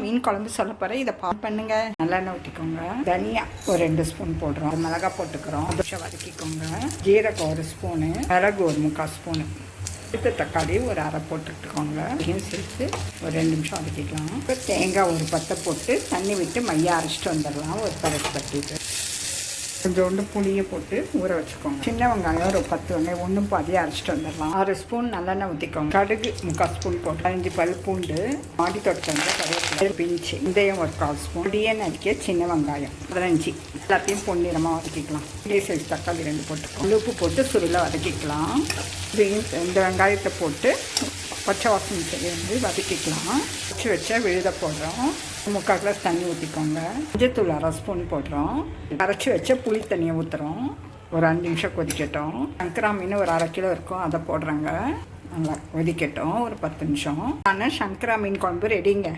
மீன் குழம்பு சொல்ல போகிறேன் இதை பா பண்ணுங்க. நல்லெண்ணெய் ஊற்றிக்கோங்க தனியா ஒரு ரெண்டு ஸ்பூன் போடுறோம். மிளகாய் போட்டுக்கிறோம். கொஞ்சம் வதக்கிக்கோங்க. ஜீரகம் ஒரு ஸ்பூனு மிளகு ஒரு முக்கால் ஸ்பூனு எடுத்த தக்காளி ஒரு அரை போட்டுக்கோங்க. அதையும் சேர்த்து ஒரு ரெண்டு நிமிஷம் வதக்கிக்கலாம். இப்போ தேங்காய் ஒரு பத்தை போட்டு தண்ணி விட்டு மைய அரைச்சிட்டு வந்துடலாம். ஒரு பரட்டு பட்டிட்டு கொஞ்சோண்டு புளியை போட்டு ஊற வச்சுக்கோங்க. சின்ன வெங்காயம் ஒரு பத்து வெங்காயம் ஒன்றும் பாதியாக அரைச்சிட்டு வந்துடலாம். ஆறு ஸ்பூன் நல்லெண்ணெய் ஊற்றிக்கோங்க கடுகு முக்கால் ஸ்பூன் போட்டு அஞ்சு பல் பூண்டு மாடி தொட்டு கருவேப்பிலை பிஞ்சு இதையும் ஒரு கால் ஸ்பூன் பொடியை நறுக்கிய சின்ன வெங்காயம் பதினஞ்சு. எல்லாத்தையும் பொன்னிறமாக வதக்கிக்கலாம். பெரிய சைஸ் தக்காளி ரெண்டு போட்டுக்கலாம் உப்பு போட்டு சுருளை வதக்கிக்கலாம். இந்த வெங்காயத்தை போட்டு பச்சை வாசனை வந்து வதக்கிக்கலாம். வச்சு வச்சா விழுத போடுறோம். முக்கால் கிளாஸ் தண்ணி ஊற்றிக்கோங்க மஞ்சத்தூள் அரை ஸ்பூன் போடுறோம். அரைச்சி வச்ச புளி தண்ணியை ஊற்றுறோம் ஒரு அஞ்சு நிமிஷம் கொதிக்கட்டும். சங்கரா மீன் ஒரு அரை கிலோ இருக்கும். அதை போடுறாங்க. நல்லா கொதிக்கட்டும். ஒரு பத்து நிமிஷம். ஆனால் சங்கரா மீன் குழம்பு ரெடிங்க